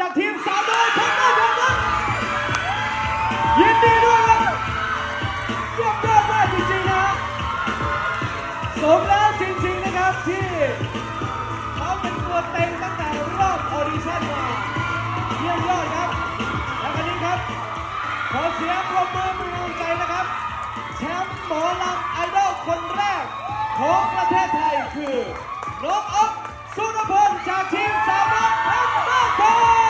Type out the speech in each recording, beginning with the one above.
จากทีมสาวน้อยทั้งหมดครับยินดีด้วยครับเยี่ยมยอดมากจริงๆนะสมแล้วจริงๆนะครับที่เขาเป็นตัวเต็งตั้งแต่รอบออดิชั่นมาเยี่ยมยอดครับ และวันนี้ครับ ขอเสียงปรบมือเป็นกำลังใจนะครับ แชมป์หมอลำไอดอลคนแรกของประเทศไทยคือน้องอ๊อฟสุนทรพลจากทีมสามารถทำบ้าน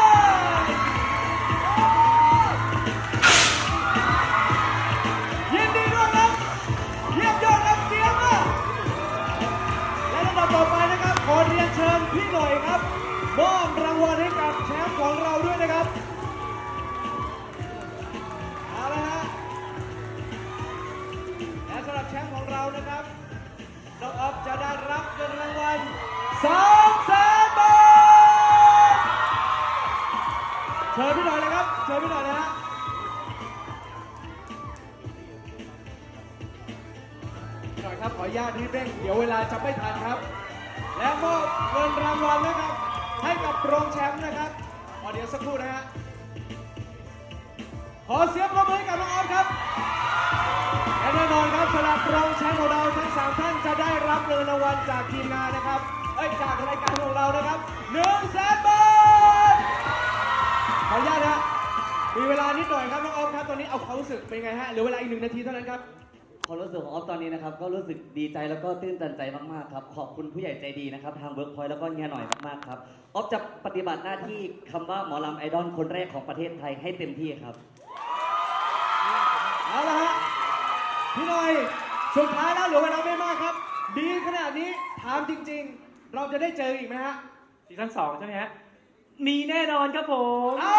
ญาตรีบเร่ง เดี๋ยวเวลาจะไม่ทันครับ และมอบเงินรางวัลนะครับ ให้กับรองแชมป์นะครับขอเดี๋ยวสักครู่นะฮะขอเสียงปรบมือให้กับน้องออฟครับและแน่นอนครับสำหรับรองแชมป์ของเราทั้งสามท่านจะได้รับเงินรางวัลจากทีมงานนะครับเอ้ยจากรายการของเรานะครับหนึ่งแสนบาทขออนุญาตนะฮะมีเวลานิดหน่อยครับน้องออฟครับตอนนี้เอาความรู้สึกเป็นไงฮะเหลือเวลาอีกหนึ่งนาทีเท่านั้นครับ ความรู้สึกของออฟตอนนี้นะครับ ก็รู้สึกดีใจแล้วก็ตื้นตันใจมากๆครับ ขอบคุณผู้ใหญ่ใจดีนะครับ ทางเวิร์กพอยต์แล้วก็เฮียหน่อยมากๆครับ ออฟจะปฏิบัติหน้าที่คำว่าหมอลำไอดอลคนแรกของประเทศไทยให้เต็มที่ครับ เอาละฮะพี่หน่อยสุดท้ายแล้วเหลือเวลาไม่มากครับ ดีขนาดนี้ถามจริง ๆ เราจะได้เจออีกไหมฮะซีซั่นสองใช่ไหมฮะ มีแน่นอนครับผม อ้า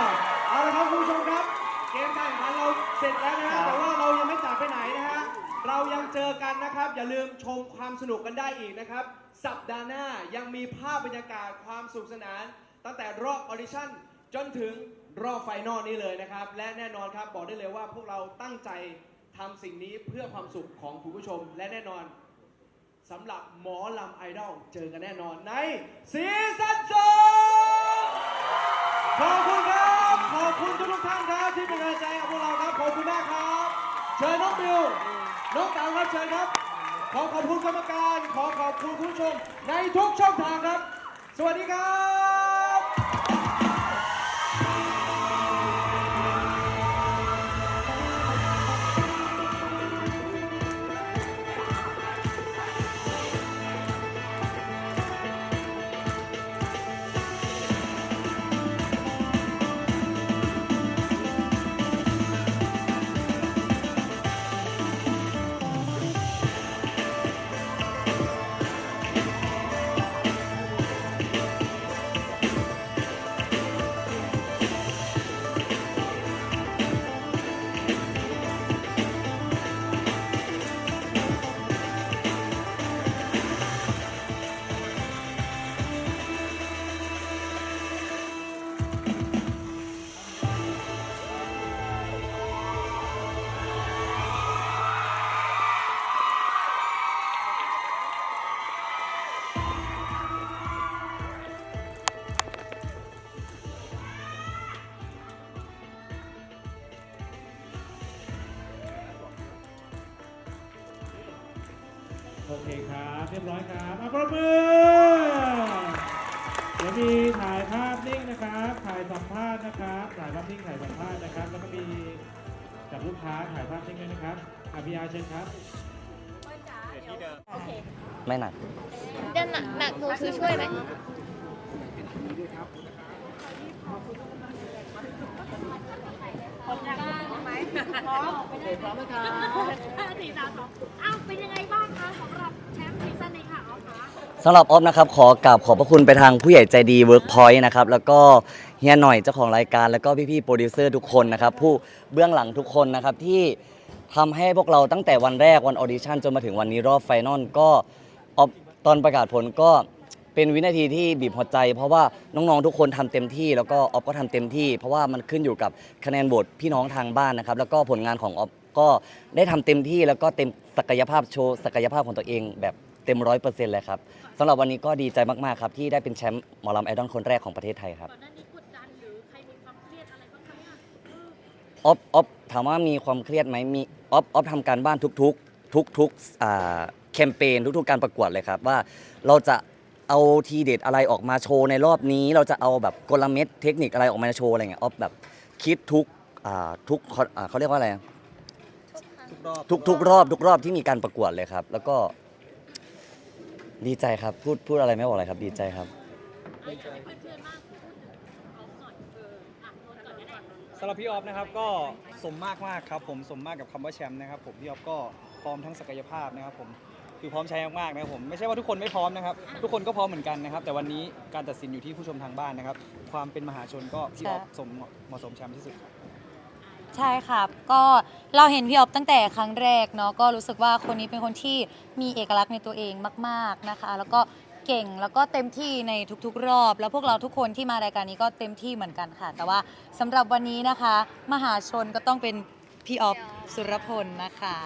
วเอาละครับคุณผู้ชมครับ เกมการแข่งขันเราเสร็จแล้วนะฮะแต่ว่าเรายัง ไปไหนนะฮะ เรายังเจอกันนะครับ อย่าลืมชมความสนุกกันได้อีกนะครับ สัปดาห์หน้ายังมีภาพบรรยากาศความสุขสนาน ตั้งแต่รอบออดิชั่นจนถึงรอบไฟนอลนี้เลยนะครับ และแน่นอนครับบอกได้เลยว่าพวกเราตั้งใจทำสิ่งนี้เพื่อความสุขของคุณผู้ชม และแน่นอนสำหรับหมอลำไอดอลเจอกันแน่นอนในซีซั่นสองขอบคุณครับ ขอบคุณทุกท่านครับที่เป็นกำลังใจกับพวกเราครับ ขอบคุณมากครับ เชิญน้องบิว น้องเต๋าครับเชิญครับ ขอขอบคุณกรรมการ ขอขอบคุณคุณผู้ชมในทุกช่องทางครับ สวัสดีครับ โอเคครับ เรียบร้อยครับอะปรบมือเดี๋ยวมีถ่ายภาพนิ่งนะครับ ถ่ายสัมภาษณ์นะครับ ถ่ายภาพนิ่งถ่ายสัมภาษณ์นะครับ แล้วก็มีกับลูกค้าถ่ายภาพนิ่งด้วยนะครับอภิยาเชิญครับโอเคไม่หนัก เดี๋ยวหนักหนักหนูถือช่วยไหมพร้อมไหม พร้อมโอเคพร้อมไหมคะสี่สามสองอ้าวเป็นยังไงบ้างคะสำหรับแชมป์ซีซั่นนี้ค่ะเอาคะสำหรับออฟนะครับขอกราบขอบพระคุณไปทางผู้ใหญ่ใจดีเวิร์กพอยต์นะครับแล้วก็เฮียหน่อยเจ้าของรายการแล้วก็พี่ๆโปรดิวเซอร์ทุกคนนะครับผู้เบื้องหลังทุกคนนะครับที่ทำให้พวกเราตั้งแต่วันแรกวันออดิชั่นจนมาถึงวันนี้รอบไฟนอลก็ออฟตอนประกาศผลก็ เป็นวินาทีที่บีบหัวใจ เพราะว่าน้องๆทุกคนทำเต็มที่แล้วก็ออฟก็ทำเต็มที่ เพราะว่ามันขึ้นอยู่กับคะแนนโหวตพี่น้องทางบ้านนะครับ แล้วก็ผลงานของออฟก็ได้ทำเต็มที่แล้วก็เต็มศักยภาพโชว์ศักยภาพของตัวเองแบบเต็มร้อยเปอร์เซ็นต์เลยครับสำหรับวันนี้ก็ดีใจมากๆครับที่ได้เป็นแชมป์หมอลำไอดอลคนแรกของประเทศไทยครับก่อนหน้านี้กดดันหรือใครมีความเครียดอะไรบ้างไหมอะเออออฟออฟถามว่ามีความเครียดไหมมีออฟออฟทำการบ้านทุกๆ ทุกๆอ่าแคมเปญทุกๆ การประกวดเลยครับว่าเราจะ เอาทีเด็ดอะไรออกมาโชว์ในรอบนี้ เราจะเอาแบบกลเม็ดเทคนิคอะไรออกมาโชว์อะไรเงี้ยออฟแบบคิดทุกอ่าทุกอ่าเขาเรียกว่าอะไรทุกทุกรอบทุกรอบที่มีการประกวดเลยครับ แล้วก็ ดีใจครับพูดพูดอะไรไม่ออกเลยครับ ดีใจครับ สำหรับพี่ออฟนะครับก็สมมากมากครับผมสมมากกับคำว่าแชมป์นะครับผมพี่ออฟก็พร้อมทั้งศักยภาพนะครับผม คือพร้อมใช้มากๆนะครับผมไม่ใช่ว่าทุกคนไม่พร้อมนะครับ ทุกคนก็พร้อมเหมือนกันนะครับ แต่วันนี้การตัดสินอยู่ที่ผู้ชมทางบ้านนะครับ ความเป็นมหาชนก็พี่ออฟสมเหมาะสมแชมป์ที่สุดครับ ใช่ครับ ก็เราเห็นพี่ออฟตั้งแต่ครั้งแรกเนาะก็รู้สึกว่าคนนี้เป็นคนที่มีเอกลักษณ์ในตัวเองมาก ๆนะคะ แล้วก็เก่งแล้วก็เต็มที่ในทุกๆ รอบ แล้วพวกเราทุกคนที่มารายการนี้ก็เต็มที่เหมือนกันค่ะ แต่ว่าสำหรับวันนี้นะคะ มหาชนก็ต้องเป็นพี่ออฟสุรพลนะคะ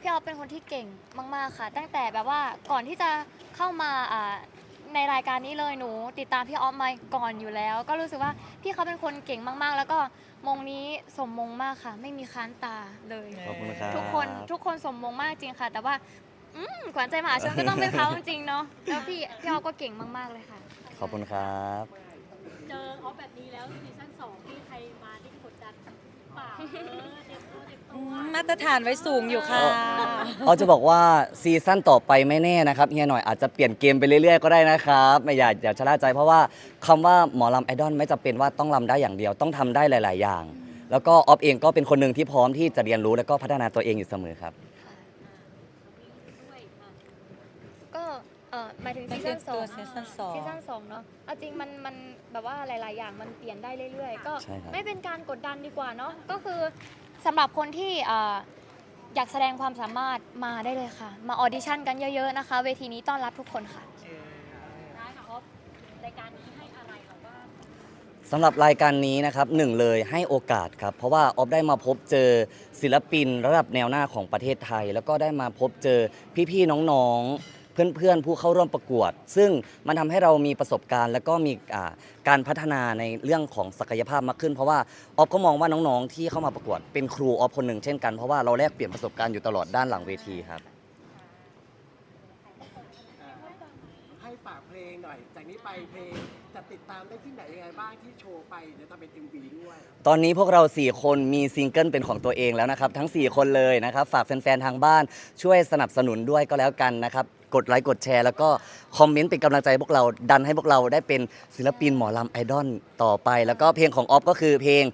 พี่ออฟเป็นคนที่เก่งมาก ๆค่ะ ตั้งแต่แบบว่าก่อนที่จะเข้ามาอ่าในรายการนี้เลยหนู ติดตามพี่ออฟมาก่อนอยู่แล้ว ก็รู้สึกว่าพี่เขาเป็นคนเก่งมากๆ แล้วก็มงนี้สมมงมากค่ะ ไม่มีค้านตาเลย ขอบคุณครับ ทุกคนทุกคนสมมงมากจริงค่ะ แต่ว่าอืมขวัญใจมหาชนก็ต้องเป็นเขาจริงๆเนาะแล้วพี่พี่ออฟก็เก่งมากๆเลยค่ะ ขอบคุณครับ เจอออฟแบบนี้แล้วซีซั่นสองที่ใครมาที่กดดัน เปล่าเออเตรียมตัวเตรียมตัวมาตรฐานไว้สูงอยู่ค่ะ เขาจะบอกว่าซีซั่นต่อไปไม่แน่นะครับเฮียหน่อยอาจจะเปลี่ยนเกมไปเรื่อยๆก็ได้นะครับ ไม่อยากอย่าชะล่าใจเพราะว่าคำว่าหมอลำไอดอลไม่จำเป็นว่าต้องลำได้อย่างเดียวต้องทำได้หลาย ๆ อย่าง แล้วก็ออฟเองก็เป็นคนหนึ่งที่พร้อมที่จะเรียนรู้แล้วก็พัฒนาตัวเองอยู่เสมอครับ ด้วยค่ะ ก็เออ หมายถึงไม่ซีใช่ซั่นสตัอวงซีซั่นสองซีซั่นสองเนาะเอาจริงมันมันแบบว่าหลาย ๆ อย่างมันเปลี่ยนได้เรื่อย ๆ ก็ใช่ครับไม่เป็นการกดดันดีกว่าเนาะก็คือสำหรับคนที่เอ่ออยากแสดงความสามารถมาได้เลยค่ะ มาออดิชั่นกันเยอะ ๆ นะคะ เวทีนี้ต้อนรับทุกคนค่ะได้ค่ะออฟรายการนี้ให้อะไรเราบ้างสำหรับรายการนี้นะครับหนึ่งเลยให้โอกาสครับ เพราะว่าออฟได้มาพบเจอศิลปินระดับแนวหน้าของประเทศไทย แล้วก็ได้มาพบเจอพี่ ๆ น้อง ๆ เพื่อนๆผู้เข้าร่วมประกวด ซึ่งมันทำให้เรามีประสบการณ์ แล้วก็มีการพัฒนาในเรื่องของศักยภาพมากขึ้น เพราะว่าออฟก็มองว่าน้องๆ ที่เข้ามาประกวดเป็นครูออฟคนหนึ่งเช่นกันเพราะว่าเราแลกเปลี่ยนประสบการณ์อยู่ตลอดด้านหลังเวทีครับให้ฝากเพลงหน่อยจากนี้ไปเพลง จะติดตามได้ที่ไหนยังไงบ้างที่โชว์ไปเดี๋ยวทำเป็น MV ด้วยตอนนี้พวกเรา 4 คนมีซิงเกิลเป็นของตัวเองแล้วนะครับ ทั้ง 4 คนเลยนะครับ ฝากแฟนๆทางบ้านช่วยสนับสนุนด้วยก็แล้วกันนะครับ กดไลค์กดแชร์แล้วก็คอมเมนต์เป็นกำลังใจพวกเราดันให้พวกเราได้เป็นศิลปินหมอลำไอดอลต่อไป แล้วก็เพลงของออฟก็คือเพลง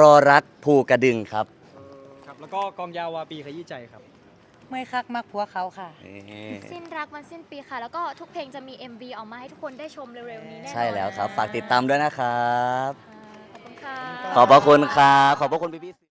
รอรักภูกระดึงครับ ครับ แล้วก็กองยาววาปีขยี้ใจครับ เมื่อยคักมักผัวเขาค่ะสิ้นรักมันสิ้นปีค่ะ แล้วก็ทุกเพลงจะมี MV ออกมาให้ทุกคนได้ชมเร็วๆนี้แน่นอนใช่แล้วครับ ฝากติดตามด้วยนะครับ ค่ะขอบคุณค่ะ ขอบพระคุณครับ ขอบพระคุณพี่ๆ